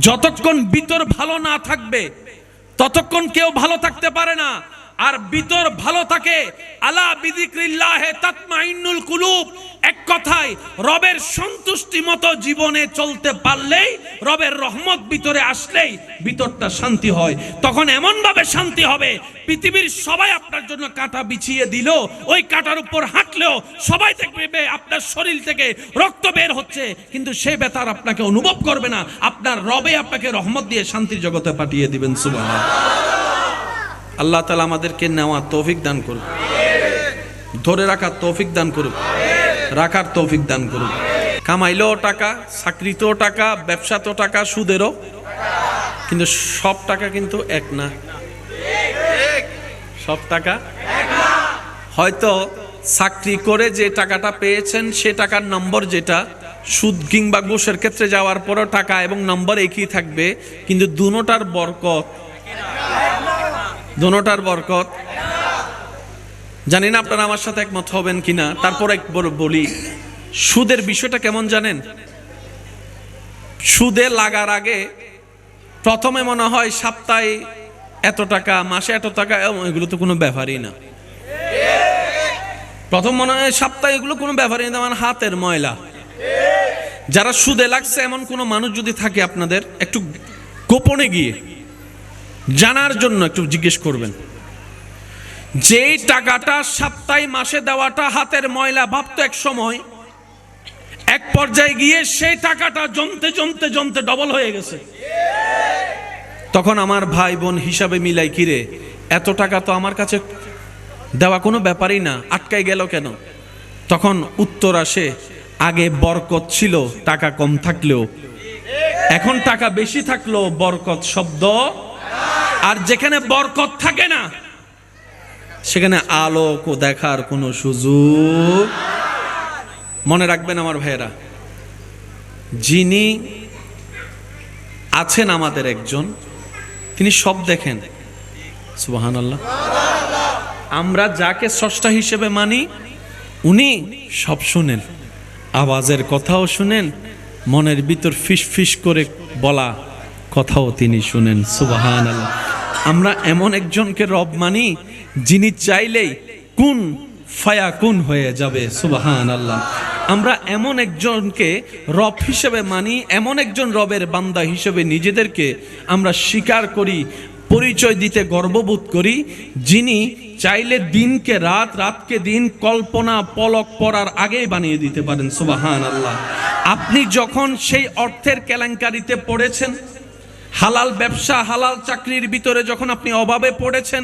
যতক্ষণ ভিতর ভালো না থাকবে ততক্ষণ কেউ ভালো থাকতে পারে না। আর ভিতর ভালো থাকে। আলা বিদিক্রিল্লাহে তাতমাইন্নুল কুলুব। এক কথায়, রবের সন্তুষ্টি মতো জীবনে চলতে পারলেই, রবের রহমত ভিতরে আসলেই ভিতরটা শান্তি হয়। তখন এমন ভাবে শান্তি হবে, পৃথিবীর সবাই আপনার জন্য কাঁটা বিছিয়ে দিল, ওই কাঁটার উপর হাঁটলেও সবাই দেখবে আপনার শরীর থেকে রক্ত বের হচ্ছে। কিন্তু সে বেতার আপনাকে অনুভব করবে না। আপনার রবে আপনাকে রহমত দিয়ে শান্তির জগতে পাঠিয়ে দিবেন সুবাহ আল্লাহ তালা আমাদেরকে নেওয়া তৌফিক দান করুক। ধরে রাখার তৌফিক দান করুক। রাখার তৌফিক দান করুক। কামাইলেও টাকা, চাকরিতেও টাকা, ব্যবসাতেও টাকা, সুদেরও। কিন্তু সব টাকা কিন্তু এক না। সব টাকা হয়তো চাকরি করে যে টাকাটা পেয়েছেন, সে টাকার নম্বর যেটা, সুদ কিংবা ঘুষের ক্ষেত্রে যাওয়ার পরও টাকা এবং নম্বর একই থাকবে, কিন্তু দুনোটার বরকত দোনোটার বরকত। জানি না আপনারা আমার সাথে একমত হবেন কিনা, তারপর একবার বলি, সুদের বিষয়টা কেমন জানেন? সুদে লাগার আগে প্রথমে মনে হয় সপ্তাহে এত টাকা, মাসে এত টাকা এগুলো তো কোনো ব্যাপারই না। প্রথম মনে হয় সপ্তাহে এগুলো কোনো ব্যাপারই না আমার হাতের ময়লা। যারা সুদে লাগছে, এমন কোনো মানুষ যদি থাকে আপনাদের, একটু গোপনে গিয়ে। জানার জন্য একটু জিজ্ঞেস করবেন। যেই টাকাটা সপ্তাহে মাসে দেওয়াটা হাতের ময়লা ভাবতো এক সময়, এক পর্যায়ে গিয়ে সেই টাকাটা জমতে জমতে জমতে ডবল হয়ে গেছে। তখন আমার ভাই বোন হিসাবে মিলাই কিরে এত টাকা তো আমার কাছে দেওয়া কোনো ব্যাপারই না, আটকাই গেল কেন? তখন উত্তর আসে, আগে বরকত ছিল, টাকা কম থাকলেও। এখন টাকা বেশি থাকলেও বরকত শব্দ আর যেখানে বরকত থাকে না, সেখানে আলোক দেখার কোনো সুযোগ। মনে রাখবেন আমার ভাইয়েরা, যিনি আছেন আমাদের একজন, তিনি সব দেখেন। সুবাহান আল্লাহ আমরা যাকে স্রষ্টা হিসেবে মানি, উনি সব শুনেন। আওয়াজের কথাও শুনেন, মনের ভিতর ফিস ফিস করে বলা কথাও তিনি শুনেন সুবাহান আল্লাহ আমরা এমন একজনকে রব মানি, যিনি চাইলেই কোন ফায়া কোন হয়ে যাবে সুবাহান আল্লাহ আমরা এমন একজনকে রব হিসেবে মানি, এমন একজন রবের বান্দা হিসেবে নিজেদেরকে আমরা স্বীকার করি, পরিচয় দিতে গর্ববোধ করি, যিনি চাইলে দিনকে রাত, রাতকে দিন কল্পনা পলক পড়ার আগেই বানিয়ে দিতে পারেন সুবাহান আল্লাহ আপনি যখন সেই অর্থের কেলেঙ্কারিতে পড়েছেন হালাল ব্যবসা, হালাল চাকরির ভিতরে যখন আপনি অভাবে পড়েছেন,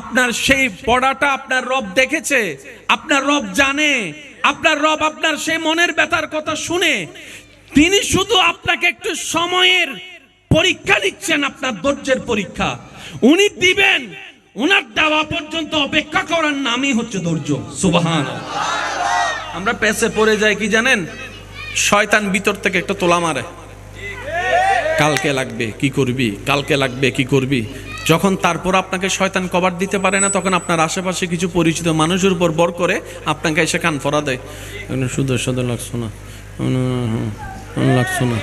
আপনার সেই পড়াটা আপনার রব দেখেছে, আপনার রব জানে, আপনার রব আপনার সেই মনের ব্যথার কথা শুনে, তিনি শুধু আপনাকে একটু সময়ের পরীক্ষা দিচ্ছেন আপনার ধৈর্যের পরীক্ষা। উনি দিবেন, উনার দেওয়া পর্যন্ত অপেক্ষা করার নামই হচ্ছে ধৈর্য। সুবাহান আমরা পেছে পড়ে যাই, কি জানেন? শয়তান ভিতর থেকে একটা তোলা মারে। কালকে লাগবে, কি করবি? কালকে লাগবে, কি করবি? যখন তারপর আপনাকে শয়তান কভার দিতে পারে না, তখন আপনার আশেপাশে কিছু পরিচিত মানুষের উপর বর করে আপনাকে এসে কান ফরা দেয়। শুধু শুধু লাগছো না। লাগছো না।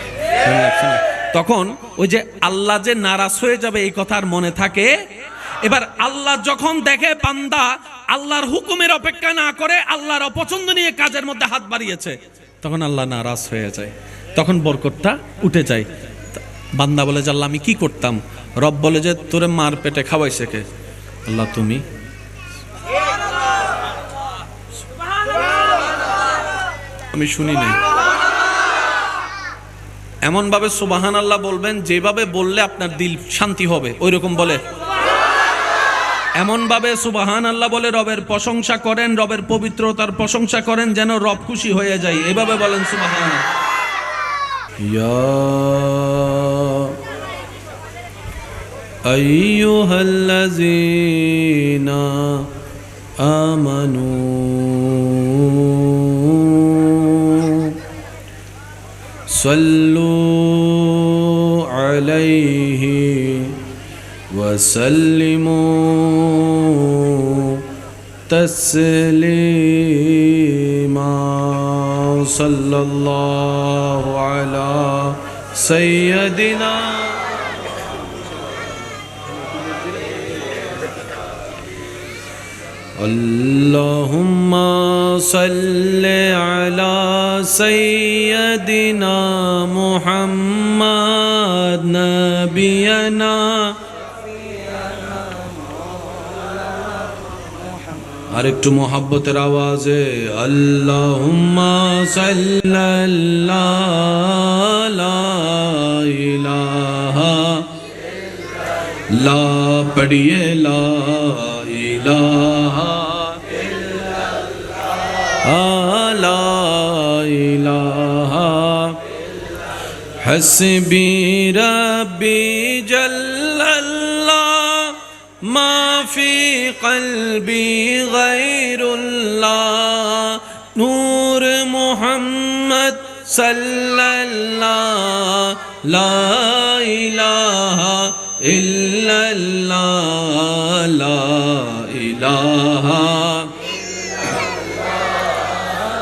লাগছো না। তখন ওই যে আল্লাহ যে নারাজ হয়ে যাবে, এই কথার মনে থাকে, এবার আল্লাহ যখন দেখে পান্দা আল্লাহর হুকুমের অপেক্ষা না করে, আল্লাহর অপছন্দ নিয়ে কাজের মধ্যে হাত বাড়িয়েছে, তখন আল্লাহ নারাজ হয়ে যায়। তখন বরকতটা উঠে যায়। বান্দা বলে যে, আল্লাহ, আমি কি করতাম? রব বলে যে, তোরে মার পেটে খাওয়াইছে কে? আল্লাহ, তুমি? আমি শুনি নাই। এমন ভাবে সুবাহান আল্লাহ বলবেন, যেভাবে বললে আপনার দিল শান্তি হবে ওই রকম বলে। এমন ভাবে সুবাহান আল্লাহ বলে, রবের প্রশংসা করেন, রবের পবিত্রতার প্রশংসা করেন, যেন রব খুশি হয়ে যায়। এভাবে বলেন সুবাহান يا أيها الذين آمنوا صلوا عليه وسلموا تسليما. صلى الله على سيدنا اللهم صل على سيدنا محمد نبينا আর একটু মোহাব্বতের আওয়াজে আল্লাহুম্মা সাল্লাল্লাহু ইলাহা লা পড়িয়ে লা ইলাহা لا إله حسبي ربي جل الله ما في قلبي غير الله. نور محمد صلى الله. لا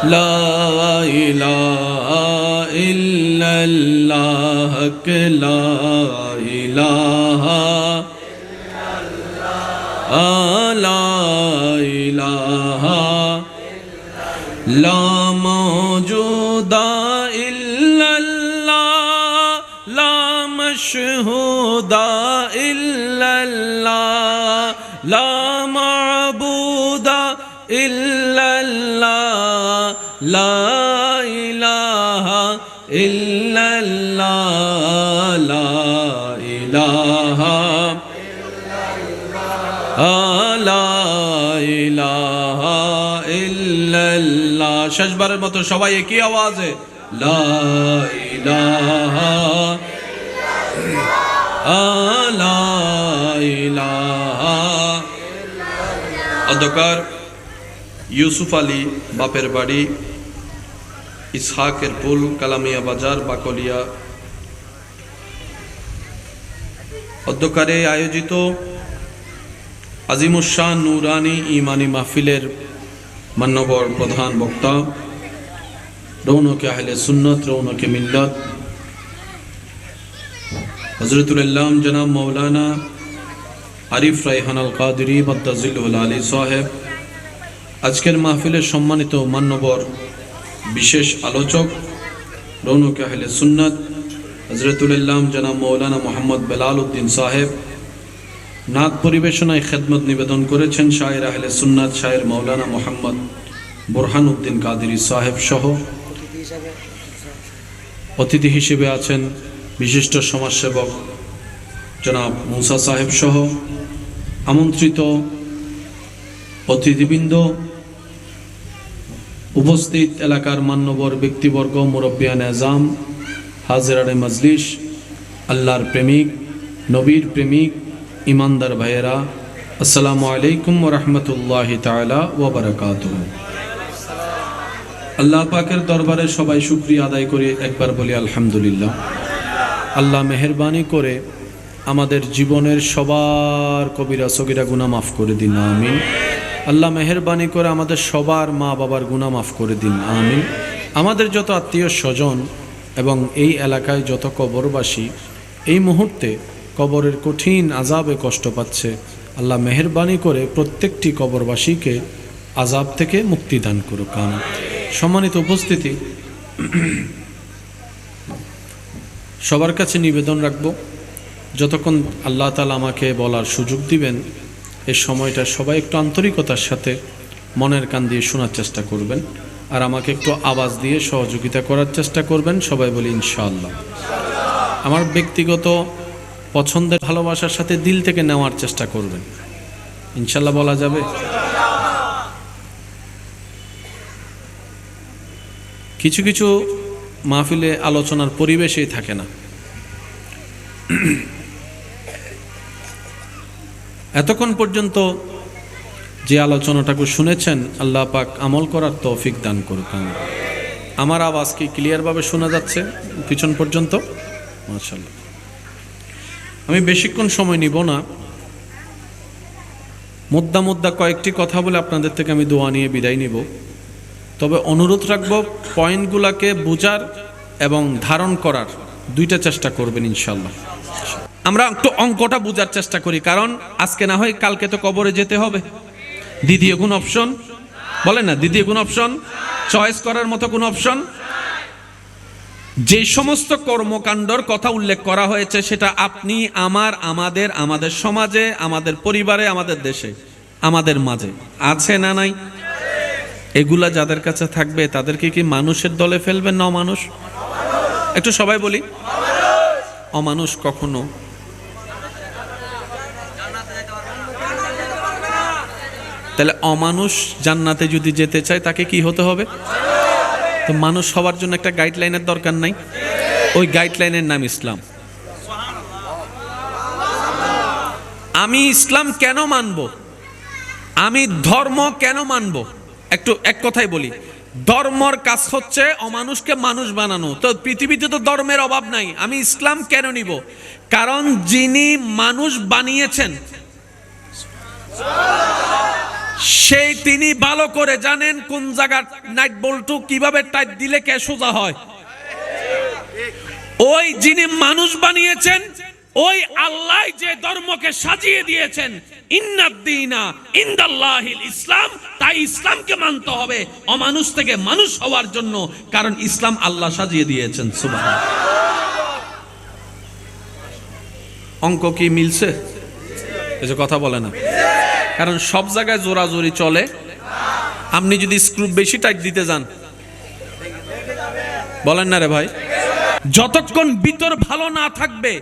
لا إله إلا الله لا إله لا إله لا موجود إلا الله لا مشهود إلا الله لا معبود إلا الله لا إله إلا الله لا إله লা ইলাহা ইল্লাল্লাহ শেষবারের মতো সবাই একই আওয়াজে লা ইলাহা লা ইলাহা অন্ধকার ইউসুফ আলী, বাপের বাড়ি, ইসহাকের পুল কালামিয়া বাজার, বাকলিয়া। অধ্যকারে আয়োজিত আজিমুসাহ নুরানি ইমানি মাহফিলের মান্যবর প্রধান বক্তা, রৌনকে আহলে সুন্নত, রৌনকে মিল্লত। হজরতুল্লাম জনাব মৌলানা আরিফ রাইহান আল কাদরি বদ্দাজিল্লুল আলী সাহেব। আজকের মাহফিলের সম্মানিত মান্যবর বিশেষ আলোচক, রৌনকে আহলে সুন্নত হজরতুল্লাম জনাব মৌলানা মোহাম্মদ বেলাল উদ্দিন সাহেব নাদ পরিবেশনায় খেদমত নিবেদন করেছেন শায়ের আহলে সুন্নাত শায়ের মৌলানা মোহাম্মদ বোরহান উদ্দিন কাদিরি সাহেব সহ। অতিথি হিসেবে আছেন বিশিষ্ট সমাজসেবক জনাব মুসা সাহেব সহ। আমন্ত্রিত অতিথিবৃন্দ উপস্থিত এলাকার মান্যবর ব্যক্তিবর্গ মুরব্বিয়ান এজাম হাজরারে মজলিস, আল্লাহর প্রেমিক, নবীর প্রেমিক, ইমানদার ভাইয়েরা, আসসালামু আলাইকুম রহমতুল্লাহ তালা ওবরাকাত আল্লাহ পাকের দরবারে সবাই শুক্রিয়া আদায় করে, একবার বলি আলহামদুলিল্লাহ। আল্লাহ মেহরবানি করে আমাদের জীবনের সবার কবিরা সগিরা গুণা মাফ করে দিন, আমিন। আল্লাহ মেহরবানি করে আমাদের সবার মা বাবার গুণা মাফ করে দিন, আমিন। আমাদের যত আত্মীয় স্বজন এবং এই এলাকায় যত কবরবাসী, এই মুহূর্তে কবরের কঠিন আজাবে কষ্ট পাচ্ছে। আল্লাহ মেহরবানি করে প্রত্যেকটি কবরবাসীকে আজাব থেকে মুক্তি দান করুক, আমিন। সম্মানিত উপস্থিতি, সবার কাছে নিবেদন রাখব। যতক্ষণ আল্লাহ তালা আমাকে বলার সুযোগ দিবেন এই সময়টা সবাই একটু আন্তরিকতার সাথে মনের কান দিয়ে শোনার চেষ্টা করবেন আর আমাকে একটু আওয়াজ দিয়ে সহযোগিতা করার চেষ্টা করবেন, সবাই বলি ইনশাআল্লাহ। আমার ব্যক্তিগত পছন্দের ভালোবাসার সাথে দিল থেকে নেওয়ার চেষ্টা করবেন। ইনশাল্লাহ বলা যাবে? কিছু কিছু মাহফিলে আলোচনার পরিবেশেই থাকে না। এতক্ষণ পর্যন্ত যে আলোচনাটাকে শুনেছেন, আল্লাহ পাক আমল করার তৌফিক দান করুক আমার আওয়াজ কি ক্লিয়ারভাবে শোনা যাচ্ছে পিছন পর্যন্ত? মাশাল্লাহ আমি বেশিক্ষণ সময় নিব না। মুদ্দা মুদ্দা কয়েকটি কথা বলে আপনাদের থেকে আমি দোয়া নিয়ে বিদায় নিব। তবে অনুরোধ রাখব, পয়েন্টগুলোকে বোঝার এবং ধারণ করার দুইটা চেষ্টা করবেন ইনশাল্লাহ আমরা একটু অঙ্কটা বোঝার চেষ্টা করি, কারণ আজকে না হয় কালকে তো কবরে যেতে হবে। দ্বিতীয় কোন অপশন বলেন না দ্বিতীয় কোন অপশন চয়েস করার মতো কোন অপশন যে সমস্ত কর্মকাণ্ডর কথা উল্লেখ করা হয়েছে, সেটা আপনি, আমার, আমাদের আমাদের সমাজে, আমাদের পরিবারে, আমাদের দেশে, আমাদের মাঝে আছে না নাই? এগুলা যাদের কাছে থাকবে, তাদেরকে কি মানুষের দলে ফেলবেন না মানুষ একটু সবাই বলি। অমানুষ কখনো তাহলে অমানুষ জান্নাতে যদি যেতে চায়, তাকে কি হতে হবে? তো মানুষ হওয়ার জন্য একটা গাইডলাইনের দরকার নাই। ওই গাইডলাইনের নাম ইসলাম। আমি ইসলাম কেন মানব? আমি ধর্ম কেন মানব? একটু এক কথাই বলি। ধর্মর কাজ হচ্ছে অমানুষকে মানুষ বানানো। তো পৃথিবীতে তো ধর্মের অভাব নাই। আমি ইসলাম কেন নিব? কারণ যিনি মানুষ বানিয়েছেন। সেই তিনি ভালো করে জানেন কোন জায়গার নাইট বল্টু কীভাবে টাইট দিলে কে সোজা হয়। ওই যিনি মানুষ বানিয়েছেন, ওই আল্লাহ যে ধর্মকে সাজিয়ে দিয়েছেন ইন্নাদ্দিনা ইন্দাল্লাহিল ইসলাম, তাই ইসলামকে মানতে হবে, অমানুষ থেকে মানুষ হওয়ার জন্য, কারণ ইসলাম আল্লাহ সাজিয়ে দিয়েছেন সুবাহ অঙ্ক কি মিলছে? এই যে কথা বলে না। কারণ সব জায়গায় জোরাজোরি চলে। আপনি যদি স্ক্রু বেশি টাইট দিতে যান। বলেন না রে ভাই। যতক্ষণ ভিতর ভালো না থাকবে,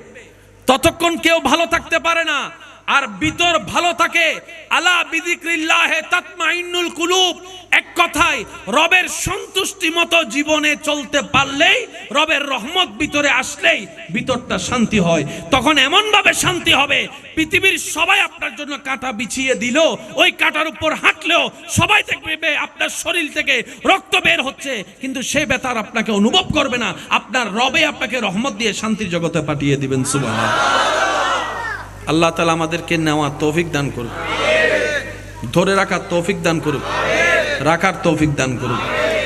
ততক্ষণ কেউ ভালো থাকতে পারে না। আর ভিতর ভালো থাকে। আলা বিদিক্রিল্লাহে তাতমাইন্নুল কুলুব। এক কথায়, রবের সন্তুষ্টি মতো জীবনে চলতে পারলেই, রবের রহমত ভিতরে আসলেই ভিতরটা শান্তি হয়। তখন এমন ভাবে শান্তি হবে, পৃথিবীর সবাই আপনার জন্য কাঁটা বিছিয়ে দিল, ওই কাঁটার উপর হাঁটলেও সবাই দেখবে আপনার শরীর থেকে রক্ত বের হচ্ছে। কিন্তু সে বেতার আপনাকে অনুভব করবে না। আপনার রবে আপনাকে রহমত দিয়ে শান্তির জগতে পাঠিয়ে দিবেন সুবাহ আল্লাহ তালা আমাদেরকে নেওয়া তৌফিক দান করুক। ধরে রাখার তৌফিক দান করুক। রাখার তৌফিক দান করুক।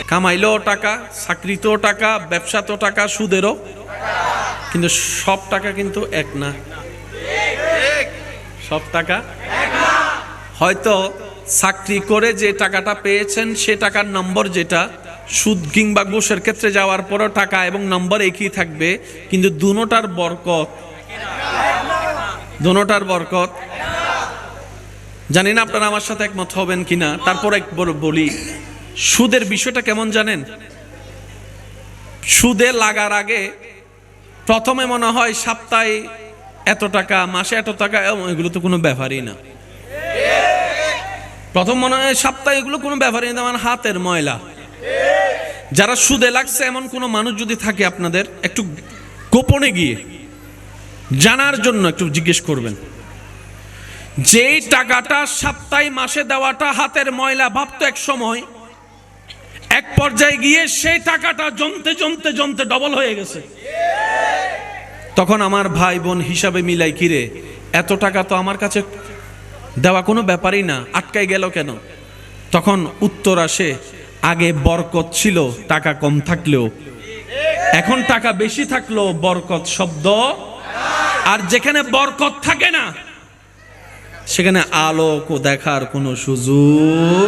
কামাইলেও টাকা, চাকরিতেও টাকা, ব্যবসাতেও টাকা, সুদেরও। কিন্তু সব টাকা কিন্তু এক না। সব টাকা হয়তো চাকরি করে যে টাকাটা পেয়েছেন, সে টাকার নম্বর যেটা, সুদ কিংবা ঘুষের ক্ষেত্রে যাওয়ার পরও টাকা এবং নম্বর একই থাকবে, কিন্তু দুনোটার বরকত দোনোটার বরকত। জানি না আপনারা আমার সাথে একমত হবেন কিনা, তারপর একবার বলি, সুদের বিষয়টা কেমন জানেন? সুদে লাগার আগে প্রথমে মনে হয় সপ্তাহে এত টাকা, মাসে এত টাকা এগুলো তো কোনো ব্যাপারই না। প্রথম মনে হয় সপ্তাহে এগুলো কোনো ব্যাপারই না আমার হাতের ময়লা। যারা সুদে লাগছে, এমন কোনো মানুষ যদি থাকে আপনাদের, একটু গোপনে গিয়ে। জানার জন্য একটু জিজ্ঞেস করবেন। যেই টাকাটা সপ্তাহে মাসে দেওয়াটা হাতের ময়লা ভাবতো এক সময়, এক পর্যায়ে গিয়ে সেই টাকাটা জমতে জমতে জমতে ডবল হয়ে গেছে। তখন আমার ভাই বোন হিসাবে মিলাই কিরে এত টাকা তো আমার কাছে দেওয়া কোনো ব্যাপারই না, আটকাই গেল কেন? তখন উত্তর আসে, আগে বরকত ছিল, টাকা কম থাকলেও। এখন টাকা বেশি থাকলেও বরকত শব্দ আর যেখানে বরকত থাকে না, সেখানে আলোক দেখার কোনো সুযোগ।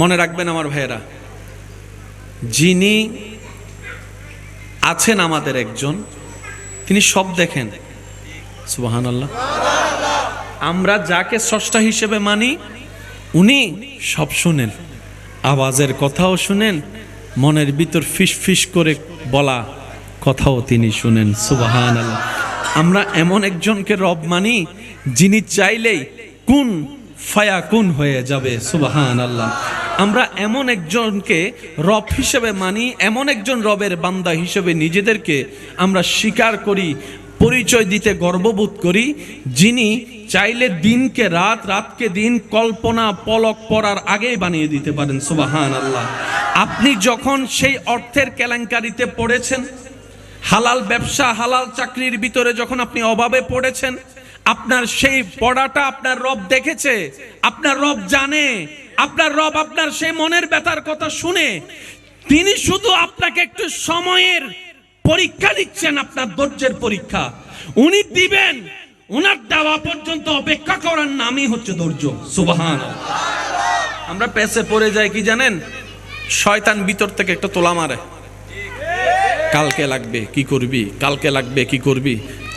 মনে রাখবেন আমার ভাইয়েরা, যিনি আছেন আমাদের একজন, তিনি সব দেখেন। সুবাহান আল্লাহ আমরা যাকে স্রষ্টা হিসেবে মানি, উনি সব শুনেন। আওয়াজের কথাও শুনেন, মনের ভিতর ফিস ফিস করে বলা কথাও তিনি শুনেন সুবাহান আল্লাহ আমরা এমন একজনকে রব মানি, যিনি চাইলেই কোন ফায়া কোন হয়ে যাবে সুবাহান আল্লাহ আমরা এমন একজনকে রব হিসেবে মানি, এমন একজন রবের বান্দা হিসেবে নিজেদেরকে আমরা স্বীকার করি, পরিচয় দিতে গর্ববোধ করি, যিনি চাইলে দিনকে রাত, রাতকে দিন কল্পনা পলক পড়ার আগেই বানিয়ে দিতে পারেন সুবাহান আল্লাহ আপনি যখন সেই অর্থের কেলেঙ্কারিতে পড়েছেন হালাল ব্যবসা, হালাল চাকরির ভিতরে যখন আপনি অভাবে পড়েছেন, আপনার সেই পড়াটা আপনার রব দেখেছে, আপনার রব জানে, আপনার রব আপনার সেই মনের ব্যথার কথা শুনে, তিনি শুধু আপনাকে একটু সময়ের পরীক্ষা নিচ্ছেন আপনার ধৈর্যের পরীক্ষা। উনি দিবেন, উনার দেওয়া পর্যন্ত অপেক্ষা করার নামই হচ্ছে ধৈর্য। সুবাহান আমরা পেছে পড়ে যাই, কি জানেন? শয়তান ভিতর থেকে একটা তোলা মারে। কালকে লাগবে, কি করবি? কালকে লাগবে, কি করবি?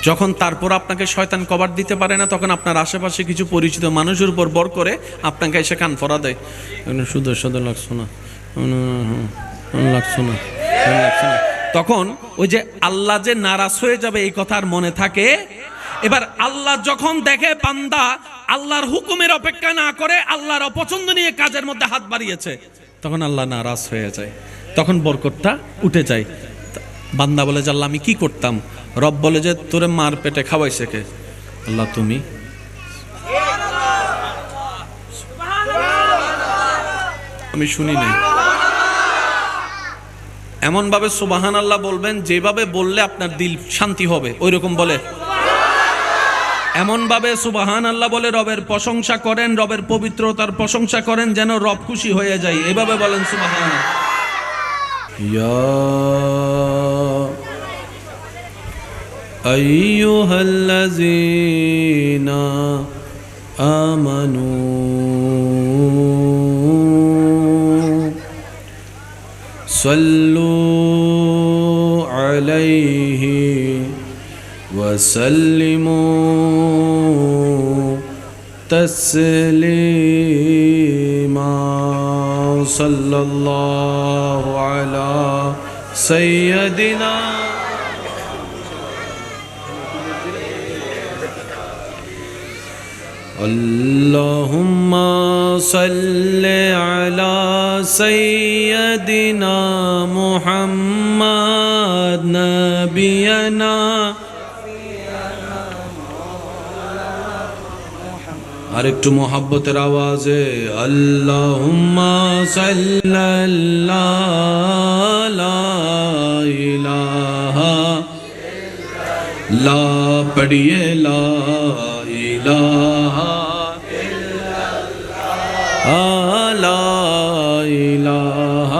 যখন তারপর আপনাকে শয়তান কভার দিতে পারে না, তখন আপনার আশেপাশে কিছু পরিচিত মানুষের উপর বর করে আপনাকে এসে কান ফরা দেয়। শুধু শুধু লাগছো না। লাগছো না। লাগছো না। তখন ওই যে আল্লাহ যে নারাজ হয়ে যাবে, এই কথার মনে থাকে, এবার আল্লাহ যখন দেখে পান্দা আল্লাহর হুকুমের অপেক্ষা না করে, আল্লাহর অপছন্দ নিয়ে কাজের মধ্যে হাত বাড়িয়েছে, তখন আল্লাহ নারাজ হয়ে যায়। তখন বরকতটা উঠে যায়। বান্দা বলে যে, আল্লাহ, আমি কি করতাম? রব বলে যে, তোরে মার পেটে খাওয়াইছে কে? আল্লাহ, তুমি? আমি শুনি নাই। এমন ভাবে সুবাহান আল্লাহ বলবেন, যেভাবে বললে আপনার দিল শান্তি হবে ওই রকম বলে। এমন ভাবে সুবাহান আল্লাহ বলে, রবের প্রশংসা করেন, রবের পবিত্রতার প্রশংসা করেন, যেন রব খুশি হয়ে যায়। এভাবে বলেন সুবাহান يا أيها الذين آمنوا صلوا عليه وسلموا تسليما. صلى الله على سيدنا اللهم صل على سيدنا محمد نبينا আর একটু মোহাব্বতের আওয়াজে আল্লাহুম্মা সাল্লাল্লাহু ইলাহা লা পড়িয়ে লা ইলাহা لا إله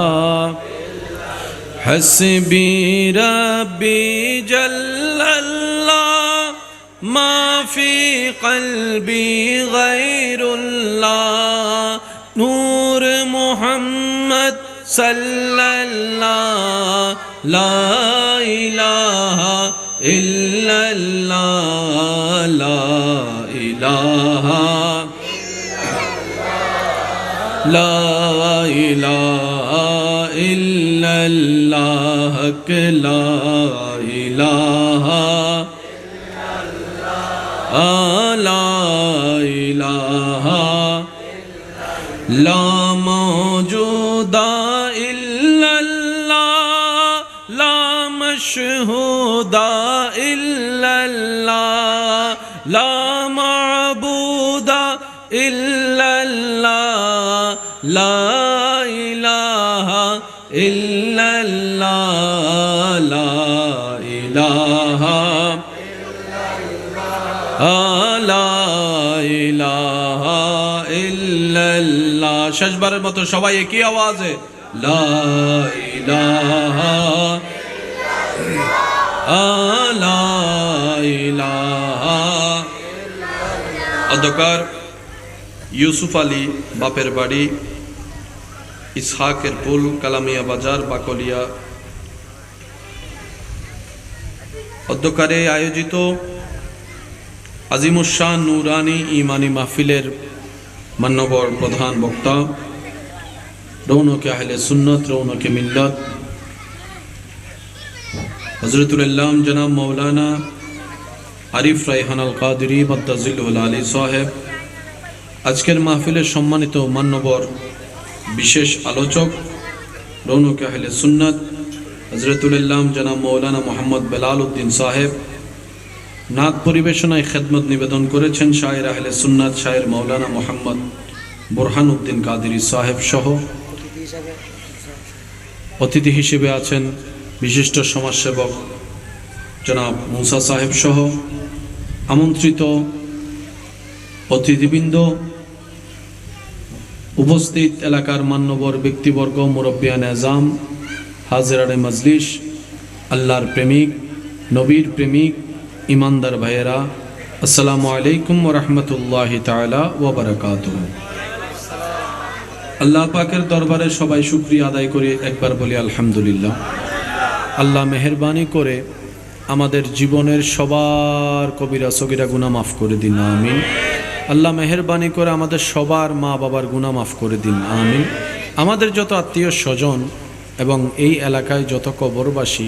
حسبي ربي جل الله ما في قلبي غير الله. نور محمد صلى الله. لا لا إله إلا الله لا إله لا إله لا موجود إلا الله لا مشهود إلا الله لا معبود إلا الله لا إله إلا الله لا إله লা ইলাহা ইল্লাল্লাহ শেষবারের মতো সবাই একই আওয়াজে লা ইলাহা লা ইলাহা অন্ধকার ইউসুফ আলী, বাপের বাড়ি, ইসহাকের পুল কালামিয়া বাজার, বাকলিয়া। অধ্যকারে আয়োজিত আজিমুসাহ নুরানি ইমানি মাহফিলের মান্যবর প্রধান বক্তা, রৌনকে আহলে সুন্নত, রৌনকে মিল্লত। হজরতুল্লাম জনাব মৌলানা আরিফ রাইহান আল কাদরি বদ্দাজিল্লুল আলী সাহেব। আজকের মাহফিলের সম্মানিত মান্যবর বিশেষ আলোচক, রৌনকে আহলে সুন্নত হজরতুল্লাম জনাব মৌলানা মোহাম্মদ বেলাল উদ্দিন সাহেব নাদ পরিবেশনায় খেদমত নিবেদন করেছেন শায়ের আহলে সুন্নাত শায়ের মৌলানা মোহাম্মদ বোরহান উদ্দিন কাদিরি সাহেব সহ। অতিথি হিসেবে আছেন বিশিষ্ট সমাজসেবক জনাব মুসা সাহেব সহ। আমন্ত্রিত অতিথিবৃন্দ উপস্থিত এলাকার মান্যবর ব্যক্তিবর্গ মুরব্বিয়ান এজাম হাজিরানে মজলিস, আল্লাহর প্রেমিক, নবীর প্রেমিক, ইমানদার ভাইয়েরা, আসসালামু আলাইকুম রহমতুল্লাহ তালা ওবরাকাত আল্লাহ পাকের দরবারে সবাই শুক্রিয়া আদায় করে, একবার বলি আলহামদুলিল্লাহ। আল্লাহ মেহরবানি করে আমাদের জীবনের সবার কবিরা সগিরা গুনাহ মাফ করে দিন, আমিন। আল্লাহ মেহরবানি করে আমাদের সবার মা বাবার গুনাহ মাফ করে দিন, আমিন। আমাদের যত আত্মীয় স্বজন এবং এই এলাকায় যত কবরবাসী,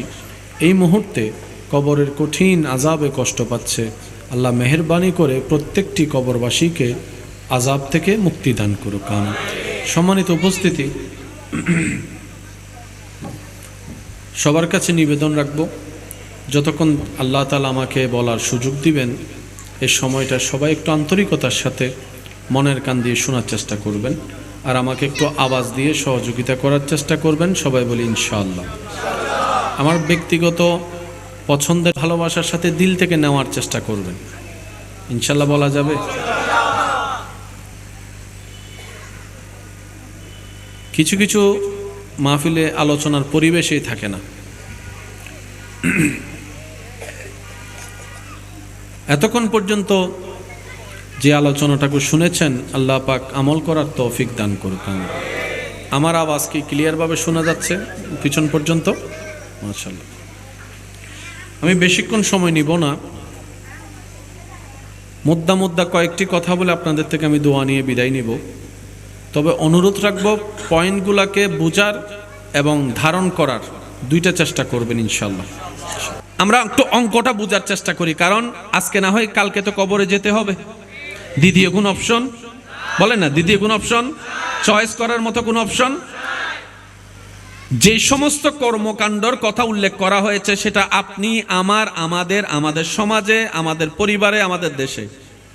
এই মুহূর্তে কবরের কঠিন আজাবে কষ্ট পাচ্ছে। আল্লাহ মেহরবানি করে প্রত্যেকটি কবরবাসীকে আজাব থেকে মুক্তি দান করুক, আমিন। সম্মানিত উপস্থিতি, সবার কাছে নিবেদন রাখব। যতক্ষণ আল্লাহ তালা আমাকে বলার সুযোগ দিবেন এই সময়টা সবাই একটু আন্তরিকতার সাথে মনের কান দিয়ে শোনার চেষ্টা করবেন আর আমাকে একটু আওয়াজ দিয়ে সহযোগিতা করার চেষ্টা করবেন, সবাই বলি ইনশাআল্লাহ। আমার ব্যক্তিগত পছন্দের ভালোবাসার সাথে দিল থেকে নেওয়ার চেষ্টা করবেন। ইনশাল্লাহ বলা যাবে? কিছু কিছু মাহফিলে আলোচনার পরিবেশেই থাকে না। এতক্ষণ পর্যন্ত যে আলোচনাটাকে শুনেছেন, আল্লাহ পাক আমল করার তৌফিক দান করুক আমার আওয়াজ কি ক্লিয়ারভাবে শোনা যাচ্ছে পিছন পর্যন্ত? মাশাল্লাহ আমি বেশিক্ষণ সময় নিব না। মুদ্দা মুদ্দা কয়েকটি কথা বলে আপনাদের থেকে আমি দোয়া নিয়ে বিদায় নিব। তবে অনুরোধ রাখব, পয়েন্টগুলোকে বোঝার এবং ধারণ করার দুইটা চেষ্টা করবেন ইনশাল্লাহ আমরা একটু অঙ্কটা বোঝার চেষ্টা করি, কারণ আজকে না হয় কালকে তো কবরে যেতে হবে। দ্বিতীয় কোন অপশন বলেন না দ্বিতীয় কোন অপশন চয়েস করার মতো কোন অপশন যে সমস্ত কর্মকাণ্ডর কথা উল্লেখ করা হয়েছে, সেটা আপনি, আমার, আমাদের আমাদের সমাজে, আমাদের পরিবারে, আমাদের দেশে,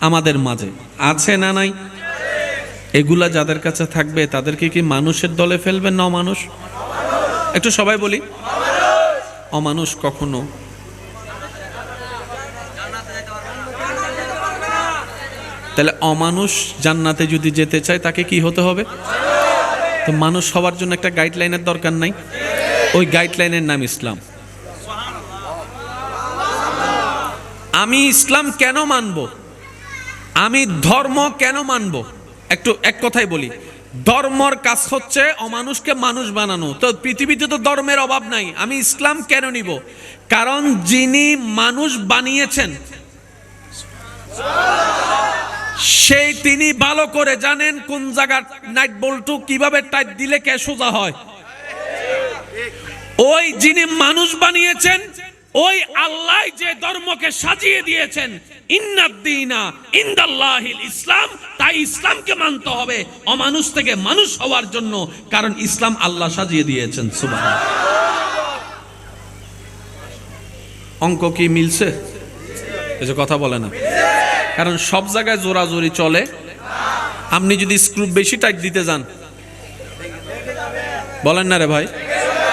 আমাদের মাঝে আছে না নাই? এগুলা যাদের কাছে থাকবে, তাদেরকে কি মানুষের দলে ফেলবেন না অমানুষ? একটু সবাই বলি। অমানুষ কখনো তাহলে অমানুষ জান্নাতে যদি যেতে চায়, তাকে কি হতে হবে? তো মানুষ হওয়ার জন্য একটা গাইডলাইনের দরকার নাই। ওই গাইডলাইনের নাম ইসলাম। আমি ইসলাম কেন মানব? আমি ধর্ম কেন মানব? একটু এক কথাই বলি। ধর্মর কাজ হচ্ছে অমানুষকে মানুষ বানানো। তো পৃথিবীতে তো ধর্মের অভাব নাই। আমি ইসলাম কেন নিব? কারণ যিনি মানুষ বানিয়েছেন। সেই তিনি ভালো করে জানেন কোন জায়গার নাইট বল্টু কীভাবে টাইট দিলে কে সোজা হয়। ওই যিনি মানুষ বানিয়েছেন, ওই আল্লাহ যে ধর্মকে সাজিয়ে দিয়েছেন ইন্নাদ্দিনা ইন্দাল্লাহিল ইসলাম, তাই ইসলামকে মানতে হবে, অমানুষ থেকে মানুষ হওয়ার জন্য, কারণ ইসলাম আল্লাহ সাজিয়ে দিয়েছেন সুবাহ অঙ্ক কি মিলছে? এই যে কথা বলে না। কারণ সব জায়গায় জোরাজোরি চলে। আপনি যদি স্ক্রুপ বেশি টাইট দিতে যান। বলেন না রে ভাই।